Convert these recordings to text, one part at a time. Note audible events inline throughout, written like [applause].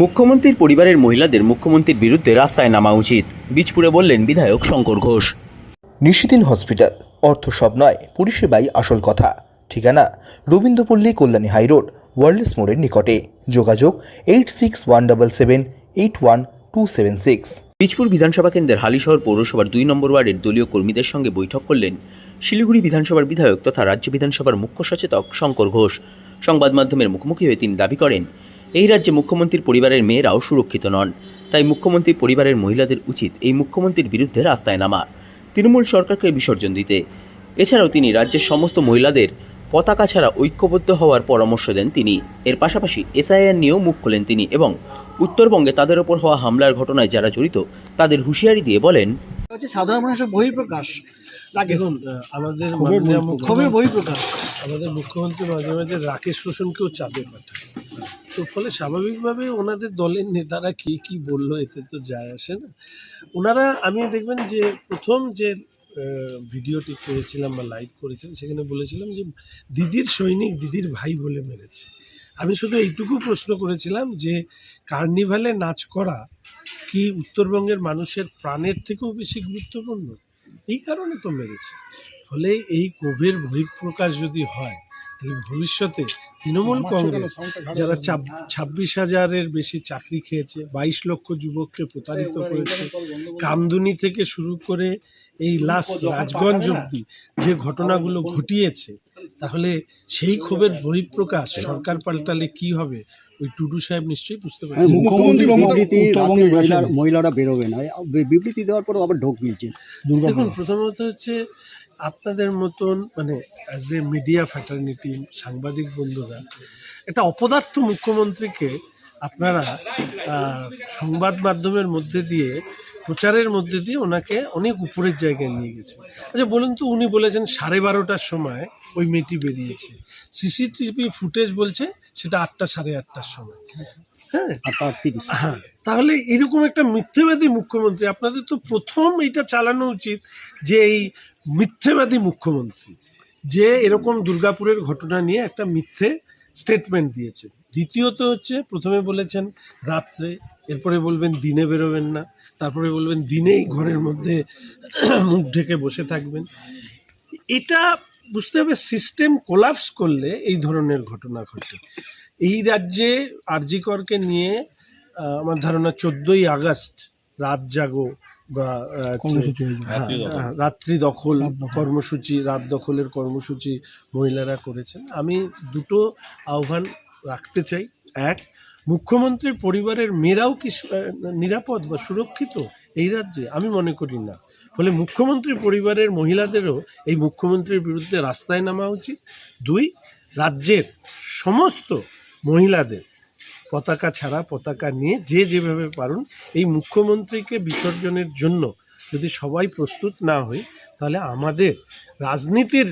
মুখ্যমন্ত্রীর পরিবারের মহিলাদের মুখ্যমন্ত্রীর বিরুদ্ধে রাস্তায় নামা উচিত বীজপুরে বললেন বিধায়ক শঙ্কর ঘোষ। নিশিদিন হসপিটাল অর্থ সব নয় পরিষেবাই আসল কথা। ঠিকানা রবীন্দ্রপল্লী কল্যাণী হাইরোড ওয়ার্ল্ডস মোড়ের নিকটে। যোগাযোগ eight six one double seven eight one two seven six. Bijpur বিধানসভা কেন্দ্রের হালিশহর পৌরসভার দুই নম্বর ওয়ার্ডের দলীয় কর্মীদের সঙ্গে বৈঠক করলেন শিলিগুড়ি বিধানসভার বিধায়ক তথা রাজ্য বিধানসভার মুখ্য সচেতক শঙ্কর ঘোষ। সংবাদ মাধ্যমের মুখোমুখি হয়ে তিনি দাবি করেন এই রাজ্যে মুখ্যমন্ত্রীর পরিবারের মেয়েরাও সুরক্ষিত নন। তাই মুখ্যমন্ত্রীর পরিবারের মহিলাদের উচিত এই মুখ্যমন্ত্রীর বিরুদ্ধে রাস্তায় নামা। তৃণমূল সরকারকে বিসর্জন দিতে। এছাড়াও তিনি রাজ্যের সমস্ত মহিলাদের পতাকা ছাড়া ঐক্যবদ্ধ হওয়ার পরামর্শ দেন তিনি। এর পাশাপাশি এসআইআর নিয়েও মুখ খোলেন তিনি এবং উত্তরবঙ্গে তাদের ওপর হওয়া হামলার ঘটনায় যারা জড়িত তাদের হুঁশিয়ারি দিয়ে বলেন হচ্ছে সাধারণ মানুষের বহিঃপ্রকাশ। দেখুন আমাদের। মুখ্যমন্ত্রী বহিঃপ্রকাশ। আমাদের মুখ্যমন্ত্রী মাঝে মাঝে রাকেশ রোশনকেও চাপে পাঠায়। তো ফলে স্বাভাবিকভাবে ওনাদের দলের নেতারা কে কি বলল এতে তো যায় আসে না। ওনারা, আমি দেখবেন যে প্রথম যে ভিডিওটি করেছিলাম বা লাইভ করেছিলাম, সেখানে বলেছিলাম যে দিদির সৈনিক দিদির ভাই বলে মেরেছে। আমি শুধু এইটুকু প্রশ্ন করেছিলাম যে কার্নিভালে নাচ করা কি উত্তরবঙ্গের মানুষের প্রাণের থেকেও বেশি গুরুত্বপূর্ণ? এই কারণে তো মেরেছে। ফলে এই কোভের বহিঃপ্রকাশ যদি হয় ভবিষ্যতে তৃণমূল কংগ্রেস যারা ছাব্বিশ হাজারের বেশি চাকরি খেয়েছে বাইশ লক্ষ যুবককে প্রতারিত করেছে কামদুনি থেকে শুরু করে এই লাস্ট রাজগঞ্জ অব্দি যে ঘটনাগুলো ঘটিয়েছে তাহলে সেই ক্ষোভের বহিঃপ্রকাশ সরকার পাল্টালে কি হবে? ওই টুডু সাহেব নিশ্চয়ই বুঝতে পারছেন। মুখ্যমন্ত্রী মহিলার বেরোবে না। বিবৃতি দেওয়ার পর আবার ঢোক গিয়েছে দেখুন প্রথমত হচ্ছে আপনাদের মতন মানে অ্যাজ এ মিডিয়া ফ্যাটার্নিটি সাংবাদিক বন্ধুরা একটা অপদার্থ মুখ্যমন্ত্রীকে আপনারা সংবাদ মাধ্যমের মধ্যে দিয়ে প্রচারের মধ্যে দিয়ে ওনাকে অনেক উপরের জায়গায় নিয়ে গেছে। আচ্ছা বলুন তো উনি বলেছেন সাড়ে বারোটার সময় ওই মেয়েটি বেরিয়েছে। সিসিটিভি ফুটেজ বলছে সেটা আটটা সাড়ে আটটার সময়। হ্যাঁ? হ্যাঁ তাহলে এরকম একটা মিথ্যেবাদী মুখ্যমন্ত্রী আপনাদের তো প্রথম এটা চালানো উচিত যে এই মিথ্যেবাদী মুখ্যমন্ত্রী, যে এরকম দুর্গাপুরের ঘটনা নিয়ে একটা মিথ্যে স্টেটমেন্ট দিয়েছে দ্বিতীয়ত হচ্ছে, প্রথমে বলেছেন, রাত্রে, এরপরে বলবেন, দিনে বেরোবেন না, তারপরে বলবেন, দিনেই ঘরের মধ্যে [clears throat] মুখ ঢেকে বসে থাকবেন। এটা বুঝতে হবে সিস্টেম কোলাপস করলে এই ধরনের ঘটনা ঘটে। এই রাজ্যে আরজিকরকে নিয়ে আমার ধারণা চোদ্দই আগস্ট রাত জাগো বা হয়েছে। হ্যাঁ, হ্যাঁ, রাত্রি দখল কর্মসূচি রাত দখলের কর্মসূচি মহিলারা করেছেন। আমি দুটো আহ্বান রাখতে চাই। এক মুখ্যমন্ত্রীর পরিবারের মেয়েরাও কি নিরাপদ বা সুরক্ষিত এই রাজ্যে? আমি মনে করি না। ফলে মুখ্যমন্ত্রীর পরিবারের মহিলাদেরও এই মুখ্যমন্ত্রীর বিরুদ্ধে রাস্তায় নামা উচিত। দুই রাজ্যের সমস্ত মহিলাদের পতাকা ছাড়া পতাকা নিয়ে যে যেভাবে পারুন এই মুখ্যমন্ত্রীকে বিসর্জনের জন্য যদি সবাই প্রস্তুত না হই তাহলে আমাদের রাজনীতির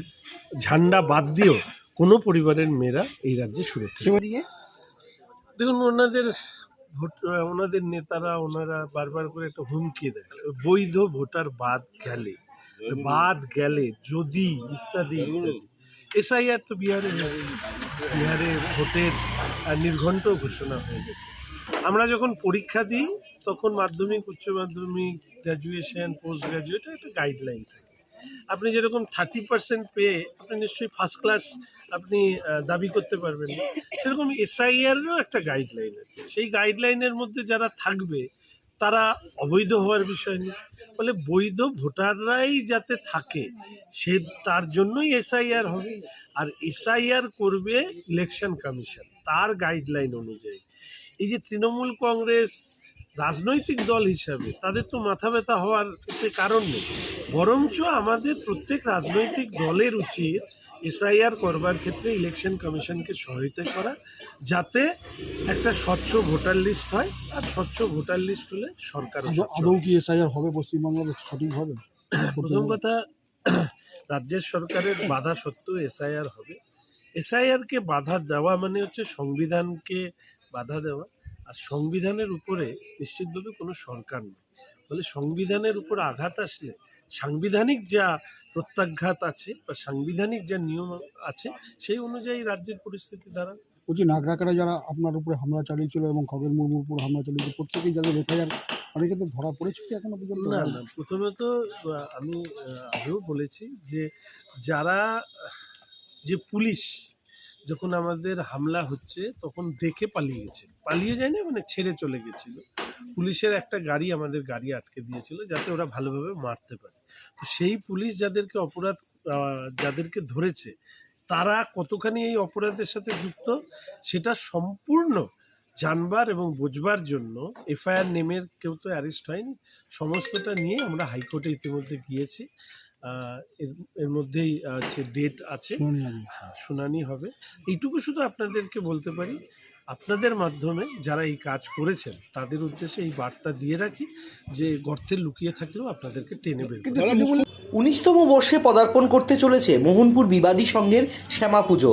ঝান্ডা বাদ দিয়েও কোনো পরিবারের মেয়েরা এই রাজ্যে সুরক্ষিত দেখুন ওনাদের ভোট ওনাদের নেতারা ওনারা বারবার করে একটা হুমকি দেয়। বৈধ ভোটার বাদ গেলে বাদ গেলে যদি ইত্যাদি এসআইআর তো বিহারে হয়েছে। বিহারে ভোটের নির্ঘণ্ট ঘোষণা হয়ে গেছে। আমরা যখন পরীক্ষা দিই, তখন মাধ্যমিক, উচ্চ মাধ্যমিক গ্র্যাজুয়েশন পোস্ট গ্র্যাজুয়েট একটা গাইডলাইন থাকে। আপনি যেরকম থার্টি পার্সেন্ট পেয়ে আপনি নিশ্চয়ই ফার্স্ট ক্লাস আপনি দাবি করতে পারবেন সেরকম এসআইআরেরও একটা গাইডলাইন আছে। সেই গাইডলাইনের মধ্যে যারা থাকবে তারা অবৈধ হওয়ার বিষয় নেই ফলে বৈধ ভোটাররাই যাতে থাকে, সে তার জন্যই এসআইআর হবে। আর এসআইআর করবে ইলেকশন কমিশন, তার গাইডলাইন অনুযায়ী। এই যে তৃণমূল কংগ্রেস রাজনৈতিক দল হিসাবে, তাদের তো মাথা ব্যথা হওয়ার কারণ নেই। বরঞ্চ আমাদের প্রত্যেক রাজনৈতিক দলের উচিত এসআইআর করবার ক্ষেত্রে ইলেকশন কমিশনকে সহায়তা করা যাতে একটা স্বচ্ছ ভোটার লিস্ট হয় আর স্বচ্ছ ভোটার লিস্ট হলে সরকারও আদৌ- স্বচ্ছ। আদৌ কি এসআইআর হবে পশ্চিমবাংলার সঠিকভাবে প্রথম কথা রাজ্যের সরকারের বাধা সত্ত্বেও এসআইআর হবে। এসআইআরকে বাধা দেওয়া মানে হচ্ছে সংবিধানকে বাধা দেওয়া আর সংবিধানের উপরে নিশ্চিতভাবে কোনো সরকার নেই। ফলে সংবিধানের উপর আঘাত আসলে সাংবিধানিক যা প্রত্যাঘাত আছে বা সাংবিধানিক যা নিয়ম আছে সেই অনুযায়ী রাজ্যের পরিস্থিতি দাঁড়ায় বলছি নাগরাকারা যারা আপনার উপরে হামলা চালিয়েছিল এবং খগেন মুর্মুর উপর হামলা চালিয়েছিল প্রত্যেকেই যাদের এফআইআর অনেকে তো ধরা পড়েছে এখনও পর্যন্ত? না না প্রথমত আহ, আমি আগেও বলেছি যে যারা যে পুলিশ যখন আমাদের হামলা হচ্ছে, তখন দেখে পালিয়ে গেছে। পালিয়ে যায়নি মানে ছেড়ে চলে গেছিল। পুলিশের একটা গাড়ি আমাদের গাড়ি আটকে দিয়েছিল যাতে ওরা ভালোভাবে মারতে পারে। তো সেই পুলিশ যাদেরকে অপরাধ যাদেরকে ধরেছে, তারা কতখানি এই অপরাধের সাথে যুক্ত, সেটা সম্পূর্ণ জানবার এবং বোঝবার জন্য এফআইআর নেমের কেউ তো অ্যারেস্ট হয়নি। সমস্তটা নিয়ে আমরা হাইকোর্টে ইতিমধ্যে গিয়েছি। এর এর মধ্যেই আছে ডেট আছে। হ্যাঁ, শুনানি হবে। এইটুকু শুধু আপনাদেরকে বলতে পারি আপনাদের মাধ্যমে যারা এই কাজ করেছেন তাদের উদ্দেশ্যে এই বার্তা দিয়ে রাখি যে গর্তে লুকিয়ে থাকলেও আপনাদেরকে টেনে বের উনিশতম বর্ষে পদার্পণ করতে চলেছে মোহনপুর বিবাদী সংঘের শ্যামা পুজো